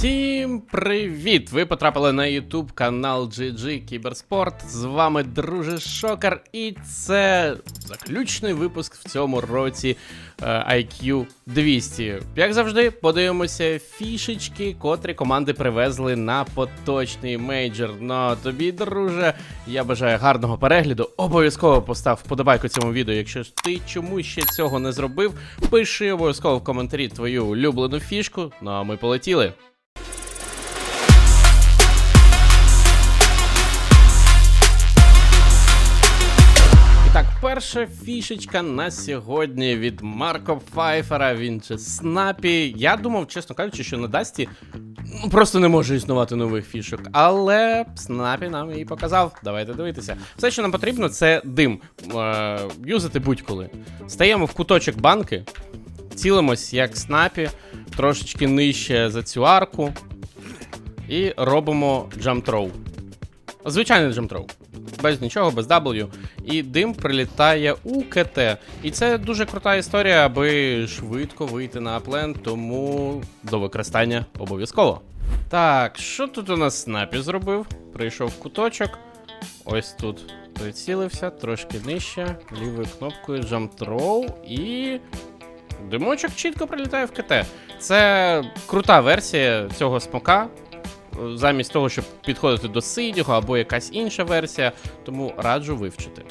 Всім привіт! Ви потрапили на YouTube канал GG Кіберспорт. З вами друже Шокер, і це заключний випуск в цьому році е, IQ 200. Як завжди, подивимося фішечки, котрі команди привезли на поточний мейджор. Ну а тобі, друже, я бажаю гарного перегляду. Обов'язково постав вподобайку цьому відео. Якщо ти чомусь ще цього не зробив, пиши обов'язково в коментарі твою улюблену фішку. Ну а ми полетіли. Перша фішечка на сьогодні від Марко Файфера, він же Снапі. Я думав, чесно кажучи, що на Дасті ну, просто не може існувати нових фішок. Але Снапі нам її показав. Давайте дивитися. Все, що нам потрібно, це дим. Е, юзати будь-коли. Стаємо в куточок банки, цілимось як Снапі, трошечки нижче за цю арку. І робимо джамтроу. Звичайний джамтроу. Без нічого, без W. І дим прилітає у КТ. І це дуже крута історія, аби швидко вийти на аплен, тому до використання обов'язково. Так, що тут у нас снапі зробив? Прийшов куточок. Ось тут прицілився, трошки нижче, лівою кнопкою Jump Throw і. Димочок чітко прилітає в КТ. Це крута версія цього смока замість того, щоб підходити до синього або якась інша версія, тому раджу вивчити.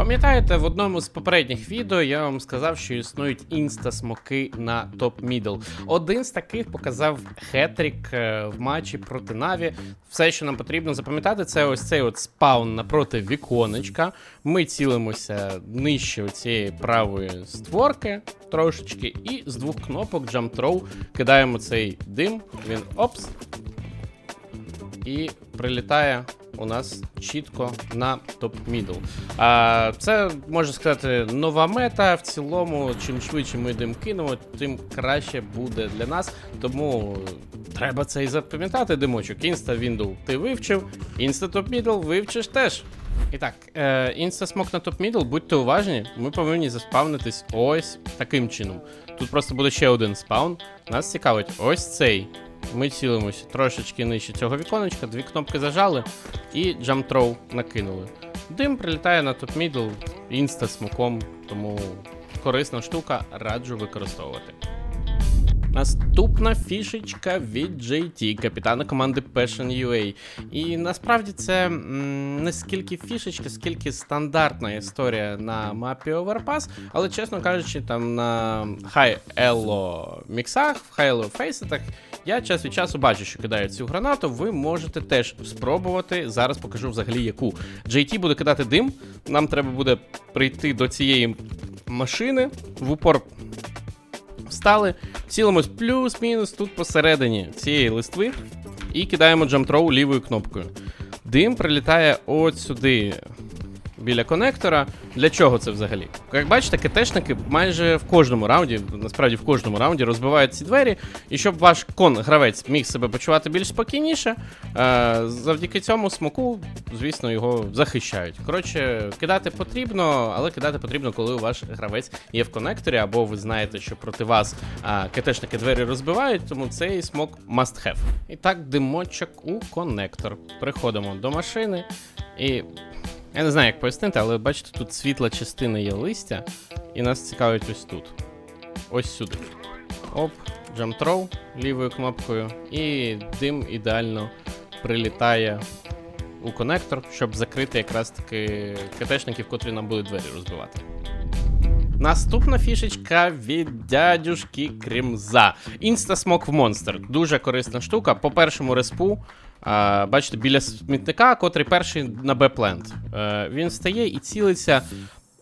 Пам'ятаєте, в одному з попередніх відео я вам сказав, що існують інста-смоки на топ-мідл. Один з таких показав хетрік е, в матчі проти Наві. Все, що нам потрібно запам'ятати, це ось цей от спаун напроти віконечка. Ми цілимося нижче цієї правої створки трошечки, і з двох кнопок Jump кидаємо цей дим. Він опс. І прилітає у нас чітко на топ-мідл. А це можна сказати нова мета. В цілому, чим швидше ми дим кинемо, тим краще буде для нас. Тому треба це і запам'ятати, димочок. Інста Window ти вивчив, інста топ-мідл вивчиш теж. І так, е, інста-смок на топ-мідл, будьте уважні, ми повинні заспавнитись ось таким чином. Тут просто буде ще один спаун. Нас цікавить ось цей. Ми цілимося трошечки нижче цього віконечка, дві кнопки зажали і Throw накинули. Дим прилітає на топ-мідл інста-смоком, тому корисна штука, раджу використовувати. Наступна фішечка від JT, капітана команди Passion UA. І насправді це не скільки фішечки, скільки стандартна історія на мапі Overpass, але, чесно кажучи, там на Elo міксах, в Elo фейсетах я час від часу бачу, що кидають цю гранату. Ви можете теж спробувати. Зараз покажу взагалі яку. JT буде кидати дим. Нам треба буде прийти до цієї машини в упор встали, цілимось плюс-мінус тут посередині цієї листви і кидаємо джамтроу лівою кнопкою. Дим прилітає от сюди. Біля конектора. Для чого це взагалі? Як бачите, КТшники майже в кожному раунді, насправді в кожному раунді розбивають ці двері, і щоб ваш кон-гравець міг себе почувати більш спокійніше, е, завдяки цьому смоку, звісно, його захищають. Коротше, кидати потрібно, але кидати потрібно, коли ваш гравець є в конекторі, або ви знаєте, що проти вас е, КТшники двері розбивають, тому цей смок must have. І так, димочок у конектор. Приходимо до машини і. Я не знаю, як пояснити, але бачите, тут світла частина є листя, і нас цікавить ось тут. Ось сюди. Оп, throw лівою кнопкою, і дим ідеально прилітає у конектор, щоб закрити якраз таки КТшників, котрі нам будуть двері розбивати. Наступна фішечка від дядюшки Кремза. Інстасмок в монстр. Дуже корисна штука. По першому респу. А, бачите, біля смітника, котрий перший на Б-плент. Е, він стає і цілиться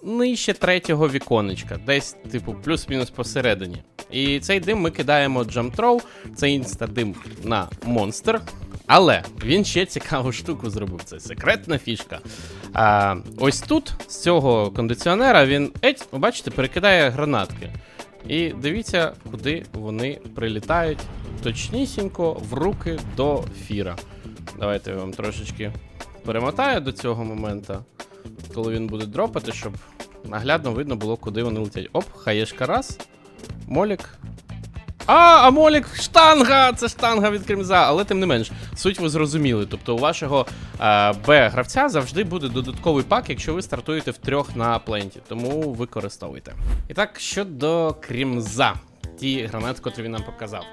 нижче третього віконечка, десь, типу, плюс-мінус посередині. І цей дим ми кидаємо джамтроу, це інста-дим на монстр. Але він ще цікаву штуку зробив. Це секретна фішка. А, Ось тут з цього кондиціонера він еть, ви бачите, перекидає гранатки. І дивіться, куди вони прилітають точнісінько в руки до фіра. Давайте я вам трошечки перемотаю до цього моменту, коли він буде дропати, щоб наглядно видно було, куди вони летять. Оп, хаєшка раз. Молік. А, Амолік, штанга! Це штанга від Кремза, але тим не менш, суть ви зрозуміли. Тобто у вашого е, Б-гравця завжди буде додатковий пак, якщо ви стартуєте в трьох на пленті, тому використовуйте. І так, щодо Кремза, ті гранати, котрі він нам показав.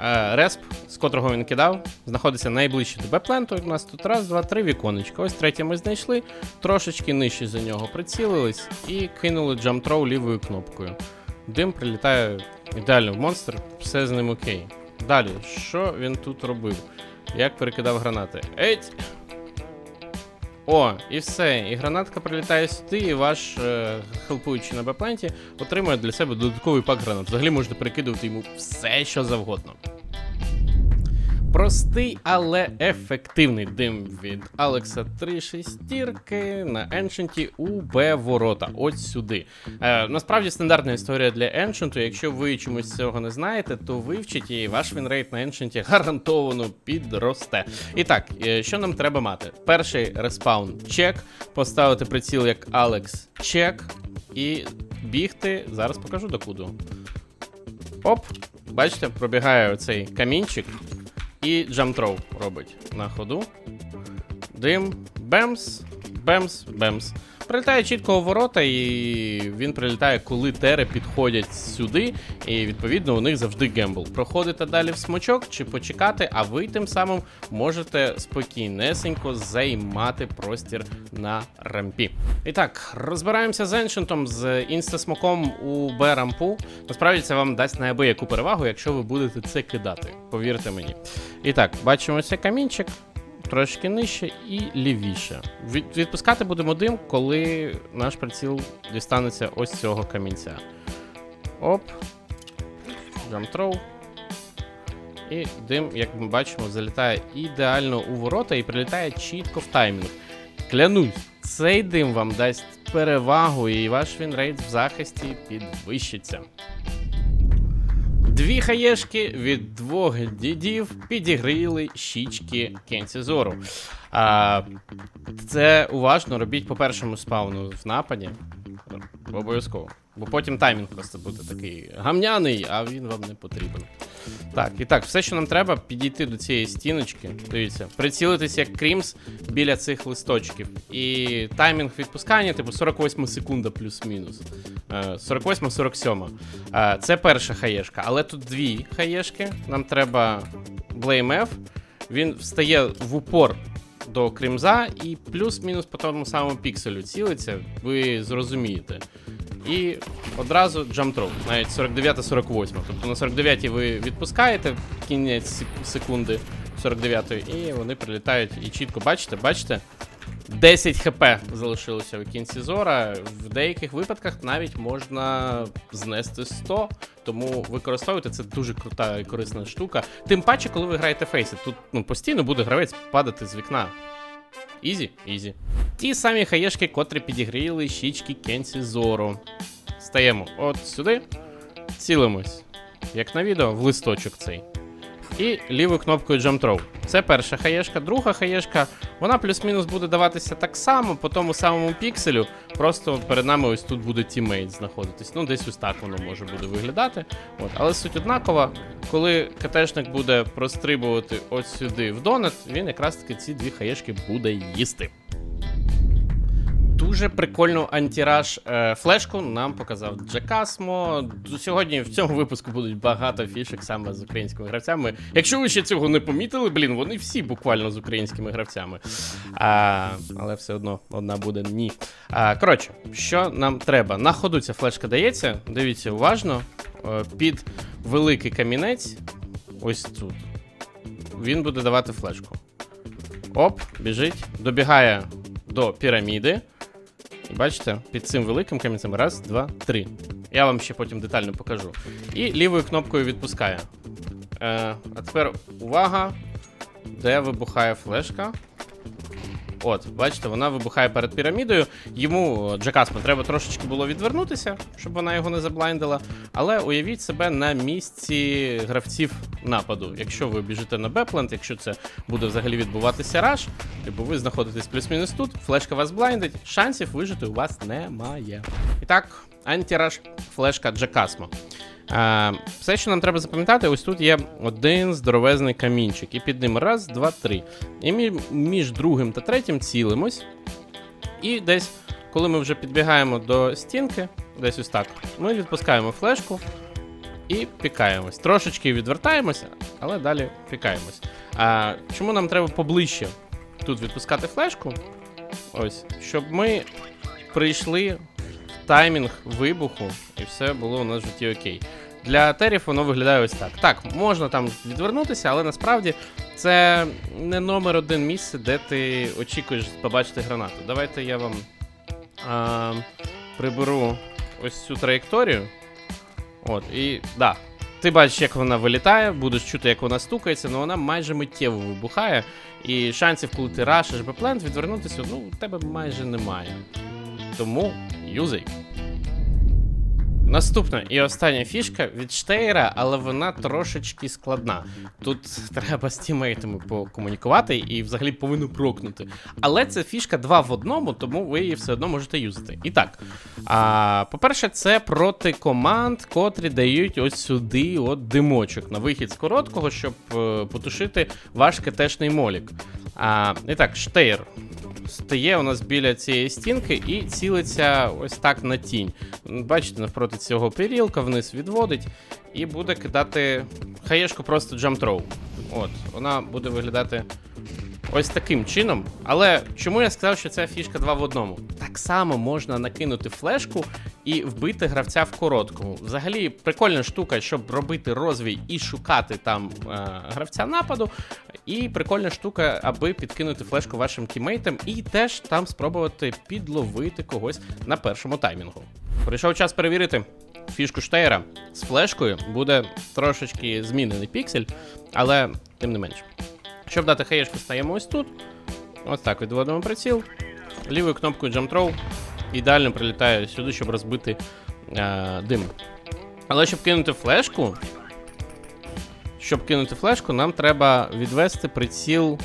Е, Респ, з котрого він кидав, знаходиться найближче до Б-пленту. У нас тут раз, два, три віконечка. Ось третє ми знайшли, трошечки нижче за нього прицілились і кинули джамтроу лівою кнопкою. Дим прилітає ідеально монстр, все з ним окей. Далі, що він тут робив? Як перекидав гранати? Еть! О, і все. І гранатка прилітає сюди, і ваш е, хелпуючий на Б-пленті отримує для себе додатковий пак гранат. Взагалі можете перекидувати йому все, що завгодно. Простий, але ефективний дим від Алекса 3 шестірки на Еншенті у Б ворота. Ось сюди. Е, насправді стандартна історія для Еншенту. Якщо ви чомусь цього не знаєте, то вивчіть і ваш вінрейт на Еншенті гарантовано підросте. І так, е, що нам треба мати? Перший респаун чек, поставити приціл як Алекс чек і бігти. Зараз покажу докуди. Оп, бачите, пробігає оцей камінчик. І джамтроу робить на ходу. Дим, бемс, бемс, бемс. Прилітає чітко у ворота, і він прилітає, коли тери підходять сюди, і відповідно у них завжди гембл. Проходите далі в смочок чи почекати, а ви тим самим можете спокійнесенько займати простір на рампі. І так, розбираємося з еншентом, з інстасмоком у Б-рампу. Насправді це вам дасть неабияку перевагу, якщо ви будете це кидати. Повірте мені. І так, бачимо цей камінчик трошки нижче і лівіше. Від, відпускати будемо дим, коли наш приціл дістанеться ось цього камінця. Оп. Джамтроу. І дим, як ми бачимо, залітає ідеально у ворота і прилітає чітко в таймінг. Клянусь, цей дим вам дасть перевагу, і ваш вінрейт в захисті підвищиться. Дві хаєшки від двох дідів підігріли щічки кінці зору. Це уважно робіть по першому спауну в нападі. Обов'язково. Бо потім таймінг просто буде такий гамняний, а він вам не потрібен. Так, і так, все, що нам треба, підійти до цієї стіночки. Дивіться, прицілитись як Крімс біля цих листочків. І таймінг відпускання, типу 48 секунда плюс-мінус. Е, 48-47. Е, Це перша хаєшка, але тут дві хаєшки. Нам треба Blame F. Він встає в упор до Кримза і плюс-мінус по тому самому пікселю цілиться, ви зрозумієте. І одразу джамтроп, навіть 49-48. Тобто на 49 ви відпускаєте кінець сек- секунди 49 і вони прилітають і чітко бачите, бачите? 10 хп залишилося у кінці зора. В деяких випадках навіть можна знести 100. Тому використовуйте це дуже крута і корисна штука. Тим паче, коли ви граєте фейси, тут ну, постійно буде гравець падати з вікна. Ізі, ізі. Ті самі хаєшки, котрі підігріли щічки кінці зору. Стаємо от сюди, цілимось, як на відео, в листочок цей. І лівою кнопкою Jump Throw. Це перша хаєшка, друга хаєшка. Вона плюс-мінус буде даватися так само по тому самому пікселю. Просто перед нами ось тут буде тіммейт знаходитись. Ну, десь ось так воно може буде виглядати. От. Але суть однакова, коли КТшник буде прострибувати ось сюди в донат, він якраз таки ці дві хаєшки буде їсти. Дуже прикольну антираж е, флешку нам показав Джекасмо. Сьогодні в цьому випуску будуть багато фішек саме з українськими гравцями. Якщо ви ще цього не помітили, блін, вони всі буквально з українськими гравцями. А, але все одно одна буде ні. А, коротше, що нам треба? На ходу ця флешка дається. Дивіться уважно. Е, під великий камінець. Ось тут. Він буде давати флешку. Оп, біжить, добігає до піраміди. Бачите, під цим великим камінцем раз, два, три. Я вам ще потім детально покажу. І лівою кнопкою відпускає. Е, а тепер увага, де вибухає флешка. От, бачите, вона вибухає перед пірамідою. Йому Джекасмо треба трошечки було відвернутися, щоб вона його не заблайндила. Але уявіть себе на місці гравців нападу. Якщо ви біжите на Бепленд, якщо це буде взагалі відбуватися раш, типу ви знаходитесь плюс-мінус тут, флешка вас блайндить, шансів вижити у вас немає. І так, антираш флешка Джекасмо. А, все, що нам треба запам'ятати, ось тут є один здоровезний камінчик. І під ним раз, два, три. І мі- між другим та третім цілимось. І десь, коли ми вже підбігаємо до стінки, десь ось так, ми відпускаємо флешку і пікаємось. Трошечки відвертаємося, але далі пікаємось. А чому нам треба поближче тут відпускати флешку? Ось, щоб ми прийшли таймінг вибуху, і все було у нас в житті окей. Для терів воно виглядає ось так. Так, можна там відвернутися, але насправді це не номер один місце, де ти очікуєш побачити гранату. Давайте я вам а, приберу ось цю траєкторію. От, і да. Ти бачиш, як вона вилітає, будеш чути, як вона стукається, але вона майже миттєво вибухає. І шансів, коли ти рашиш беплент, відвернутися, ну, у тебе майже немає. Тому юзай. Наступна і остання фішка від Штейра, але вона трошечки складна. Тут треба з тімейтами покомунікувати і взагалі повинно прокнути. Але це фішка 2 в одному, тому ви її все одно можете юзати. І так, а, по-перше, це проти команд, котрі дають ось сюди от димочок на вихід з короткого, щоб е, потушити ваш кетешний молік. А, і так, Штейр стає у нас біля цієї стінки і цілиться ось так на тінь. Бачите, навпроти цього перілка вниз відводить і буде кидати хаєшку просто джамтроу. От, вона буде виглядати ось таким чином. Але чому я сказав, що ця фішка 2 в одному? Так само можна накинути флешку і вбити гравця в короткому. Взагалі, прикольна штука, щоб робити розвій і шукати там е, гравця нападу. І прикольна штука, аби підкинути флешку вашим тімейтам і теж там спробувати підловити когось на першому таймінгу. Прийшов час перевірити фішку Штейра з флешкою. Буде трошечки змінений піксель, але тим не менше. Щоб дати хаєшку, стаємо ось тут. Ось так відводимо приціл. Лівою кнопкою Jump ідеально прилітає сюди, щоб розбити е, дим. Але щоб кинути флешку, щоб кинути флешку, нам треба відвести приціл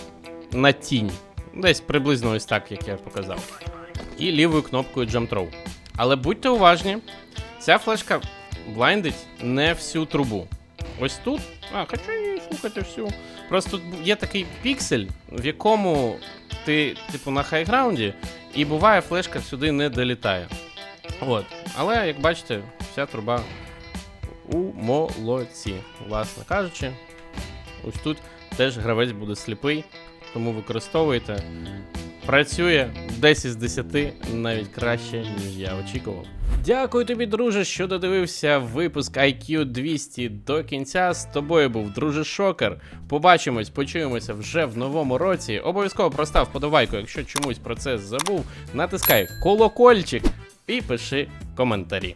на тінь. Десь приблизно ось так, як я показав. І лівою кнопкою Jump. Але будьте уважні, ця флешка блайндить не всю трубу. Ось тут. А, хочу її слухати всю. Просто тут є такий піксель, в якому ти, типу, на хайграунді, і буває, флешка сюди не долітає. От. Але, як бачите, вся труба у молоці. Власне кажучи, ось тут теж гравець буде сліпий, тому використовуйте. Працює 10 з 10, навіть краще, ніж я очікував. Дякую тобі, друже, що додивився випуск IQ 200 до кінця. З тобою був друже Шокер. Побачимось, почуємося вже в новому році. Обов'язково простав подавайку, якщо чомусь про це забув. Натискай колокольчик і пиши коментарі.